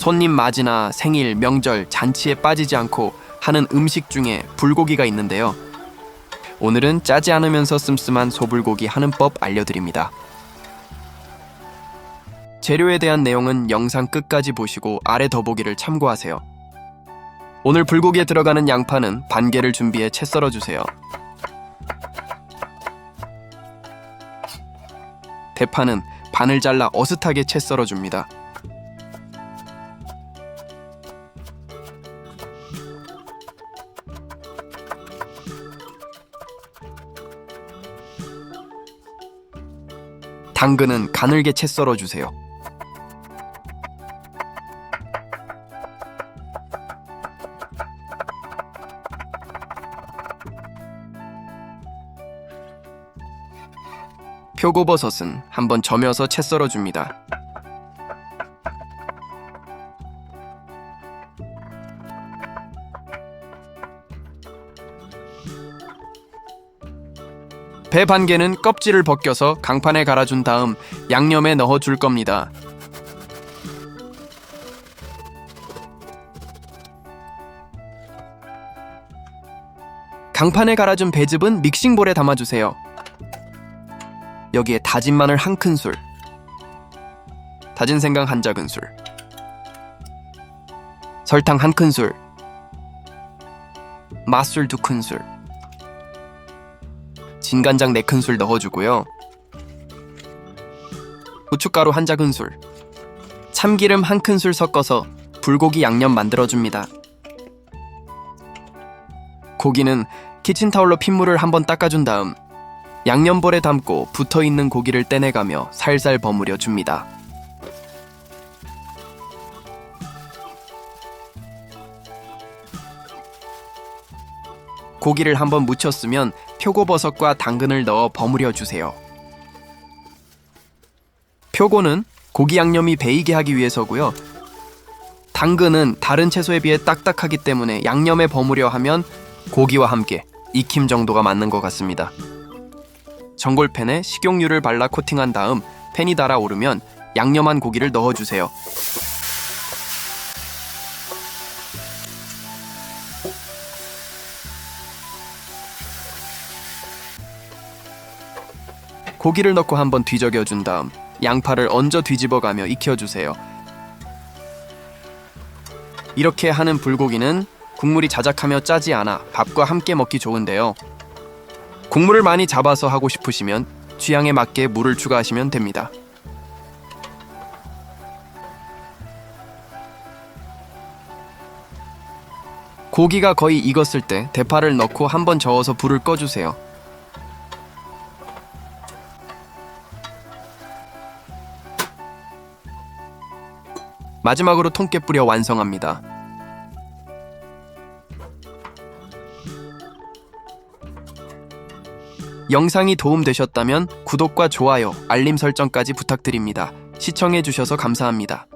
손님 맞이나 생일, 명절, 잔치에 빠지지 않고 하는 음식 중에 불고기가 있는데요. 오늘은 짜지 않으면서 슴슴한 소불고기 하는 법 알려드립니다. 재료에 대한 내용은 영상 끝까지 보시고 아래 더보기를 참고하세요. 오늘 불고기에 들어가는 양파는 반 개를 준비해 채 썰어 주세요. 대파는 반을 잘라 어슷하게 채 썰어 줍니다. 당근은 가늘게 채 썰어 주세요. 표고버섯은 한번 점여서 채 썰어 줍니다. 배 반 개는 껍질을 벗겨서 강판에 갈아준 다음 양념에 넣어 줄 겁니다. 강판에 갈아준 배즙은 믹싱볼에 담아주세요. 여기에 다진 마늘 한 큰술, 다진 생강 한 작은술, 설탕 한 큰술, 맛술 두 큰술, 진간장 네 큰술 넣어주고요. 고춧가루 한 작은술, 참기름 한 큰술 섞어서 불고기 양념 만들어줍니다. 고기는 키친타올로 핏물을 한번 닦아준 다음 양념볼에 담고 붙어 있는 고기를 떼내가며 살살 버무려 줍니다. 고기를 한번 묻혔으면 표고버섯과 당근을 넣어 버무려 주세요. 표고는 고기 양념이 배이게 하기 위해서고요. 당근은 다른 채소에 비해 딱딱하기 때문에 양념에 버무려 하면 고기와 함께 익힘 정도가 맞는 것 같습니다. 전골팬에 식용유를 발라 코팅한 다음 팬이 달아오르면 양념한 고기를 넣어주세요. 고기를 넣고 한번 뒤적여 준 다음 양파를 얹어 뒤집어 가며 익혀 주세요. 이렇게 하는 불고기는 국물이 자작하며 짜지 않아 밥과 함께 먹기 좋은데요. 국물을 많이 잡아서 하고 싶으시면 취향에 맞게 물을 추가하시면 됩니다. 고기가 거의 익었을 때 대파를 넣고 한번 저어서 불을 꺼주세요. 마지막으로 통깨 뿌려 완성합니다. 영상이 도움되셨다면 구독과 좋아요, 알림 설정까지 부탁드립니다. 시청해주셔서 감사합니다.